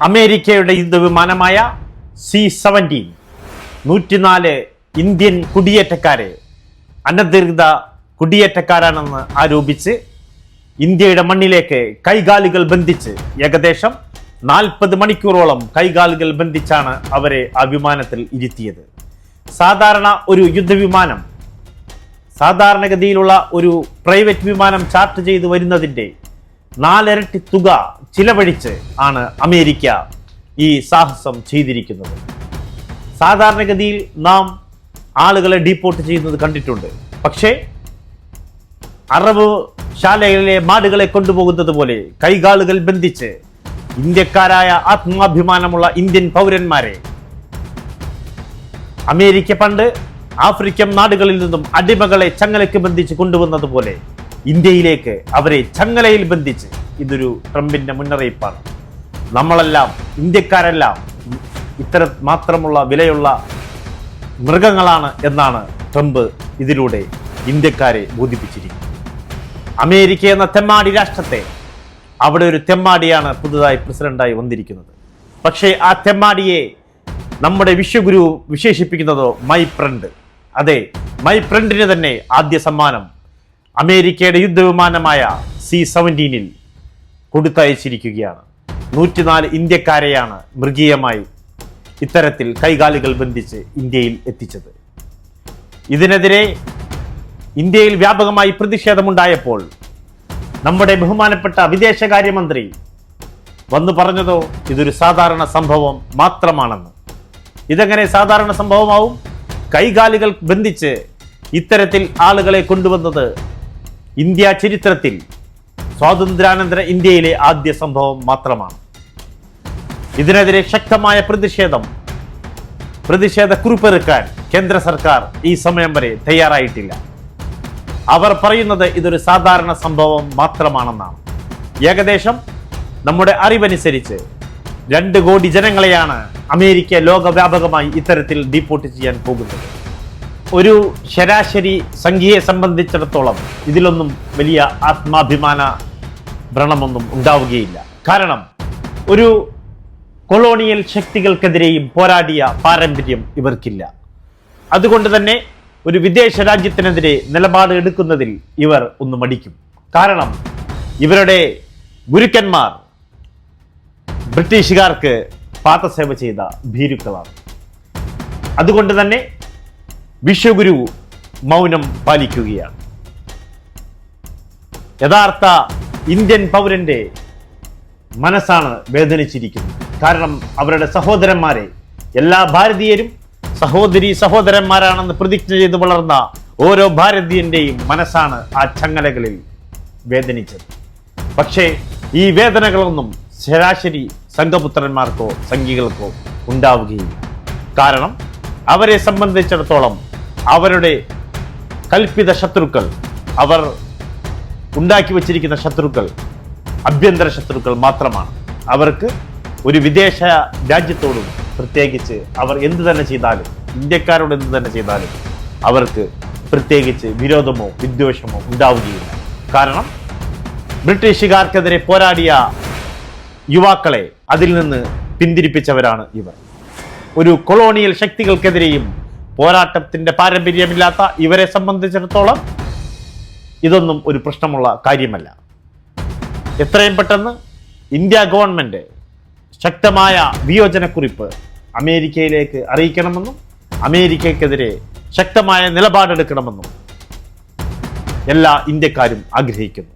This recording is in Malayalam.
അമേരിക്കയുടെ യുദ്ധവിമാനമായ സി സെവന്റീൻ നൂറ്റിനാല് ഇന്ത്യൻ കുടിയേറ്റക്കാരെ അനധികൃത കുടിയേറ്റക്കാരാണെന്ന് ആരോപിച്ച് ഇന്ത്യയുടെ മണ്ണിലേക്ക് കൈകാലുകൾ ബന്ധിച്ച് ഏകദേശം നാൽപ്പത് മണിക്കൂറോളം കൈകാലുകൾ ബന്ധിച്ചാണ് അവരെ ആ വിമാനത്തിൽ ഇരുത്തിയത്. സാധാരണ ഒരു യുദ്ധവിമാനം സാധാരണഗതിയിലുള്ള ഒരു പ്രൈവറ്റ് വിമാനം ചാർട്ട് ചെയ്തു വരുന്നതിന്റെ നാലിരട്ടി തുക ചിലവഴിച്ച് ആണ് അമേരിക്ക ഈ സാഹസം ചെയ്തിരിക്കുന്നത്. സാധാരണഗതിയിൽ നാം ആളുകളെ ഡീപ്പോർട്ട് ചെയ്യുന്നത് കണ്ടിട്ടുണ്ട്. പക്ഷേ അറബ് ശാലകളിലെ മാടുകളെ കൊണ്ടുപോകുന്നത് പോലെ കൈകാലുകൾ ബന്ധിച്ച് ഇന്ത്യക്കാരായ ആത്മാഭിമാനമുള്ള ഇന്ത്യൻ പൗരന്മാരെ അമേരിക്ക പണ്ട് ആഫ്രിക്കൻ നാടുകളിൽ നിന്നും അടിമകളെ ചങ്ങലയ്ക്ക് ബന്ധിച്ച് കൊണ്ടുവന്നതുപോലെ ഇന്ത്യയിലേക്ക് അവരെ ചങ്ങലയിൽ ബന്ധിച്ച് ഇതൊരു ട്രംപിന്റെ മുന്നറിയിപ്പാണ്. നമ്മളെല്ലാം ഇന്ത്യക്കാരെല്ലാം ഇത്തരം മാത്രമുള്ള വിലയുള്ള മൃഗങ്ങളാണ് എന്നാണ് ട്രംപ് ഇതിലൂടെ ഇന്ത്യക്കാരെ ബോധിപ്പിച്ചിരിക്കുന്നത്. അമേരിക്ക എന്ന തെമ്മാടി രാഷ്ട്രത്തെ അവിടെ ഒരു തെമ്മാടിയാണ് പുതുതായി പ്രസിഡന്റായി വന്നിരിക്കുന്നത്. പക്ഷേ ആ തെമ്മാടിയെ നമ്മുടെ വിശ്വഗുരു വിശേഷിപ്പിക്കുന്നതോ മൈ ഫ്രണ്ട്. അതെ മൈ ഫ്രണ്ടിന് തന്നെ ആദ്യ സമ്മാനം അമേരിക്കയുടെ യുദ്ധവിമാനമായ സി സെവന്റീനിൽ കൊടുത്തയച്ചിരിക്കുകയാണ്. നൂറ്റിനാല് ഇന്ത്യക്കാരെയാണ് മൃഗീയമായി ഇത്തരത്തിൽ കൈകാലുകൾ ബന്ധിച്ച് ഇന്ത്യയിൽ എത്തിച്ചത്. ഇതിനെതിരെ ഇന്ത്യയിൽ വ്യാപകമായി പ്രതിഷേധമുണ്ടായപ്പോൾ നമ്മുടെ ബഹുമാനപ്പെട്ട വിദേശകാര്യമന്ത്രി വന്നു പറഞ്ഞതോ ഇതൊരു സാധാരണ സംഭവം മാത്രമാണെന്ന്. ഇതെങ്ങനെ സാധാരണ സംഭവമാവും? കൈകാലുകൾ ബന്ധിച്ച് ഇത്തരത്തിൽ ആളുകളെ കൊണ്ടുവന്നത് ഇന്ത്യ ചരിത്രത്തിൽ സ്വാതന്ത്ര്യാനന്തര ഇന്ത്യയിലെ ആദ്യ സംഭവം മാത്രമാണ്. ഇതിനെതിരെ ശക്തമായ പ്രതിഷേധം പ്രതിഷേധ കുറിപ്പെറുക്കാൻ കേന്ദ്ര സർക്കാർ ഈ സമയം വരെ തയ്യാറായിട്ടില്ല. അവർ പറയുന്നത് ഇതൊരു സാധാരണ സംഭവം മാത്രമാണെന്നാണ്. ഏകദേശം നമ്മുടെ അറിവനുസരിച്ച് രണ്ട് കോടി ജനങ്ങളെയാണ് അമേരിക്ക ലോകവ്യാപകമായി ഇത്തരത്തിൽ ഡീപ്പോർട്ട് ചെയ്യാൻ പോകുന്നത്. ഒരു ശരാശരി സംഖ്യയെ സംബന്ധിച്ചിടത്തോളം ഇതിലൊന്നും വലിയ ആത്മാഭിമാന ഭ്രണമൊന്നും ഉണ്ടാവുകയില്ല. കാരണം ഒരു കൊളോണിയൽ ശക്തികൾക്കെതിരെയും പോരാടിയ പാരമ്പര്യം ഇവർക്കില്ല. അതുകൊണ്ട് തന്നെ ഒരു വിദേശ രാജ്യത്തിനെതിരെ നിലപാട് എടുക്കുന്നതിൽ ഇവർ ഒന്ന് മടിക്കും. കാരണം ഇവരുടെ ഗുരുക്കന്മാർ ബ്രിട്ടീഷുകാർക്ക് പാതസേവ ചെയ്ത ഭീരുക്കളാണ്. അതുകൊണ്ട് തന്നെ വിശ്വഗുരു മൗനം പാലിക്കുകയാണ്. യഥാർത്ഥ ഇന്ത്യൻ പൗരന്റെ മനസ്സാണ് വേദനിച്ചിരിക്കുന്നത്. കാരണം അവരുടെ സഹോദരന്മാരെ എല്ലാ ഭാരതീയരും സഹോദരി സഹോദരന്മാരാണെന്ന് പ്രതിജ്ഞ ചെയ്ത് വളർന്ന ഓരോ ഭാരതീയന്റെയും മനസ്സാണ് ആ ചങ്ങലകളിൽ വേദനിച്ചത്. പക്ഷേ ഈ വേദനകളൊന്നും ശരാശരി സംഘപുത്രന്മാർക്കോ സംഘികൾക്കോ ഉണ്ടാവുകയില്ല. കാരണം അവരെ സംബന്ധിച്ചിടത്തോളം അവരുടെ കൽപ്പിത ശത്രുക്കൾ അവർ ഉണ്ടാക്കി വച്ചിരിക്കുന്ന ശത്രുക്കൾ അഭ്യന്തര ശത്രുക്കൾ മാത്രമാണ്. അവർക്ക് ഒരു വിദേശ രാജ്യത്തോടും പ്രത്യേകിച്ച് അവർ എന്ത് തന്നെ ചെയ്താലും ഇന്ത്യക്കാരോട് എന്ത് തന്നെ ചെയ്താലും അവർക്ക് പ്രത്യേകിച്ച് വിരോധമോ വിദ്വേഷമോ ഉണ്ടാവുകയില്ല. കാരണം ബ്രിട്ടീഷുകാർക്കെതിരെ പോരാടിയ യുവാക്കളെ അതിൽ നിന്ന് പിന്തിരിപ്പിച്ചവരാണ് ഇവർ. ഒരു കൊളോണിയൽ ശക്തികൾക്കെതിരെയും പോരാട്ടത്തിന്റെ പാരമ്പര്യമില്ലാത്ത ഇവരെ സംബന്ധിച്ചിടത്തോളം ഇതൊന്നും ഒരു പ്രശ്നമുള്ള കാര്യമല്ല. എത്രയും പെട്ടെന്ന് ഇന്ത്യ ഗവൺമെന്റ് ശക്തമായ വിയോജനക്കുറിപ്പ് അമേരിക്കയിലേക്ക് അറിയിക്കണമെന്നും അമേരിക്കയ്ക്കെതിരെ ശക്തമായ നിലപാടെടുക്കണമെന്നും എല്ലാ ഇന്ത്യക്കാരും ആഗ്രഹിക്കുന്നു.